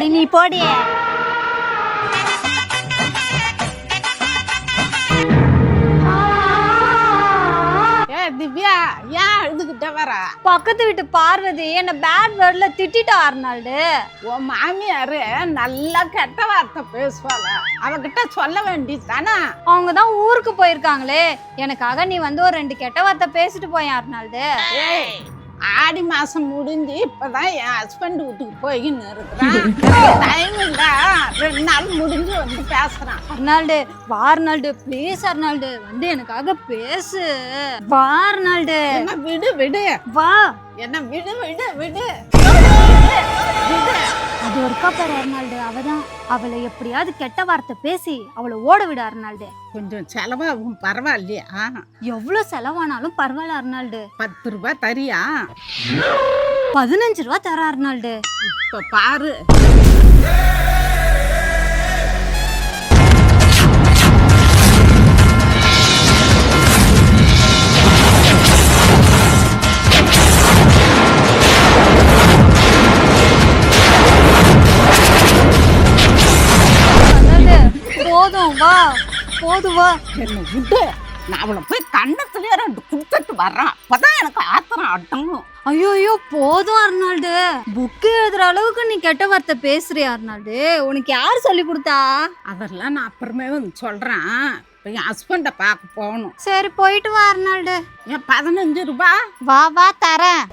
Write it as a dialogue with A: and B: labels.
A: அடி நீ போடி.
B: திவ்யா ஏன் அழுதுகிட்ட வர?
A: பக்கத்து வீட்டு பார்வதி என்ன பேட் வேர்ட்ல திட்டிட்டா அர்னால்டு.
B: உன் மாமியாரு நல்லா கெட்ட வார்த்தை பேசுவாள. அவகிட்ட சொல்ல வேண்டியது தானே
A: அவங்க தான் ஊருக்கு போயிருக்காங்களே. எனக்காக நீ வந்து ஒரு ரெண்டு கெட்ட வார்த்தை பேசிட்டு போயேன் அர்னால்டு.
B: ஆடி மாசம் முடிஞ்சு இப்பதான் என் ஹஸ்பண்ட் வீட்டுக்கு போயின்னு இருக்கிறான். டைம் இல்ல வந்து பேசுறான்.
A: அர்னால்டு வா அர்னால்டு ப்ளீஸ் அர்னால்டு. வந்து எனக்காக பேசு. வா அர்னால்டு.
B: என்ன விடு விடு.
A: வா.
B: என்ன விடு விடு விடு.
A: அது ஒருக்கா பாரு அர்னால்டு. அவதான் அவளை எப்படியாவது கெட்ட வார்த்தை பேசி அவளை ஓட விடு அர்னால்டு.
B: கொஞ்சம் செலவாகும் பரவாயில்லையா?
A: எவ்வளவு செலவானாலும் பரவாயில்ல அர்னால்டு.
B: பத்து ரூபாய் தரியா?
A: பதினஞ்சு ரூபா தர அர்னால்டு.
B: இப்ப பாரு.
A: போதும் வா. போதும் வா.
B: என்ன விடு. நான் அவளை போய் கண்ணத்துலயே ரெண்டு குடுத்துட்டு வர்றான். அப்பதான் எனக்கு ஆத்திரம் அடங்கும்.
A: ஐயோ ஐயோ போதும் அர்னால்டு. புக்கு எழுதுற அளவுக்கு நீ கெட்ட வார்த்தை பேசுறியா அர்னால்டு. உனக்கு யார் சொல்லி கொடுத்தா?
B: அதெல்லாம் நான் அப்புறமே வந்து சொல்றேன். என் ஹஸ்பண்டை பார்க்க போகணும்.
A: சரி போயிட்டு வா அர்னால்டு.
B: ஏன் பதினஞ்சு ரூபாய்
A: வா வா தரேன்.